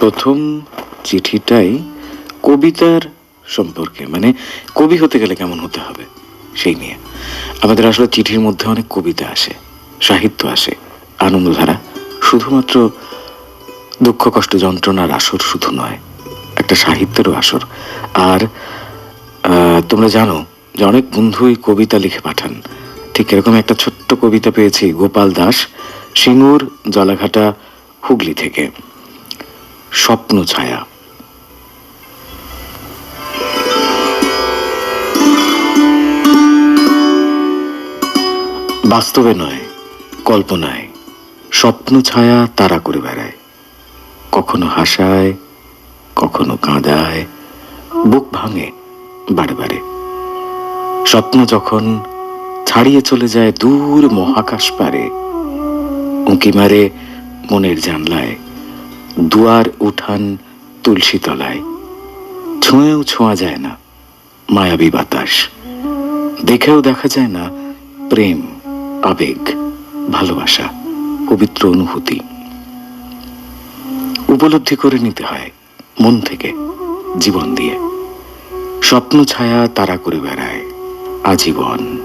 প্রথম চিঠিটাই কবিতার সম্পর্কে মানে কবি হতে গেলে কেমন হতে হবে সেই নিয়ে। আমাদের আসলে চিঠির মধ্যে অনেক কবিতা আসে, সাহিত্য আসে, আনন্দধারা। শুধুমাত্র দুঃখ, কষ্ট, যন্ত্রণার আসর শুধু নয়, একটা সাহিত্যেরও আসর। আর তোমরা জানো যে অনেক বন্ধুই কবিতা লিখে পাঠান। ঠিক এরকম একটা ছোট্ট কবিতা পেয়েছি গোপাল দাস, সিঙ্গুর জলাঘাটা হুগলি থেকে। স্বপ্ন ছায়া। বাস্তবে নয়, কল্পনায়। স্বপ্ন ছায়া তারা করে বেড়ায়। কখনো হাসায়, কখনো কাঁদায়, বুক ভাঙে বারে বারে। স্বপ্ন যখন ছাড়িয়ে চলে যায় দূর মহাকাশ পারে, উঁকি মারে মনের জানলায়। দুয়ার উঠান তুলসী তলায়। ছুঁয়েও ছোঁয়া যায় না মায়াবী বাতাস। দেখেও দেখা যায় না প্রেম, আবেগ, ভালোবাসা, পবিত্র অনুভূতি। উপলব্ধি করে নিতে হয় মন থেকে, জীবন দিয়ে। স্বপ্ন ছায়া তারা করে বেড়ায়, আজীবন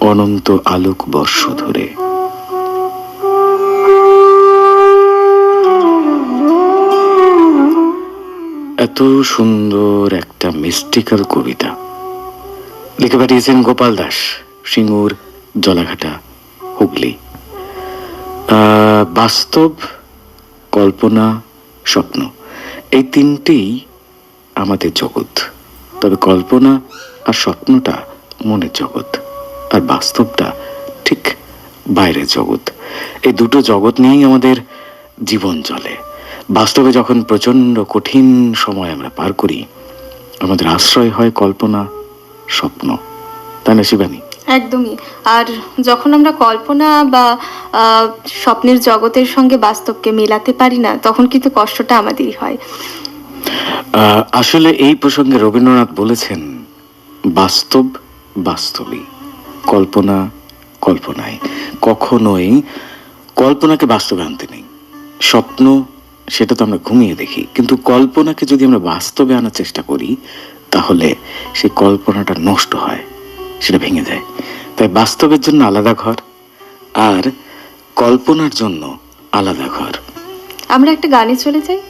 অনন্ত আলোক বর্ষ ধরে। এত সুন্দর একটা মিস্টিক্যাল কবিতা। লিখে পাঠিয়েছেন গোপাল দাস, সিঙ্গুর, জলাঘাটা, হুগলি। বাস্তব কল্পনা, স্বপ্ন, এই তিনটেই আমাদের জগৎ। তবে কল্পনা আর স্বপ্নটা মনের জগৎ, আর বাস্তবটা ঠিক বাইরের জগৎ। এই দুটো জগৎ নিয়েই আমাদের জীবন চলে। বাস্তবে যখন প্রচণ্ড কঠিন সময় আমরা পার করি আমাদের আশ্রয় হয় কল্পনা স্বপ্ন। তাই না শিবানী? একদমই। আর যখন আমরা কল্পনা বা স্বপ্নের জগতের সঙ্গে বাস্তবকে মেলাতে পারি না তখন কিন্তু কষ্টটা আমাদেরই হয়। আসলে এই প্রসঙ্গে রবীন্দ্রনাথ বলেছেন বাস্তব বাস্তবই কল্পনা কল্পনায়। কখনোই কল্পনাকে বাস্তবে আনতে নেই। স্বপ্ন সেটা তো আমরা ঘুমিয়ে দেখি। কিন্তু কল্পনাকে যদি আমরা বাস্তবে আনার চেষ্টা করি, তাহলে সেই কল্পনাটা নষ্ট হয়, সেটা ভেঙে যায়। তাই বাস্তবের জন্য আলাদা ঘর আর কল্পনার জন্য আলাদা ঘর। আমরা একটা গানে চলে যাই।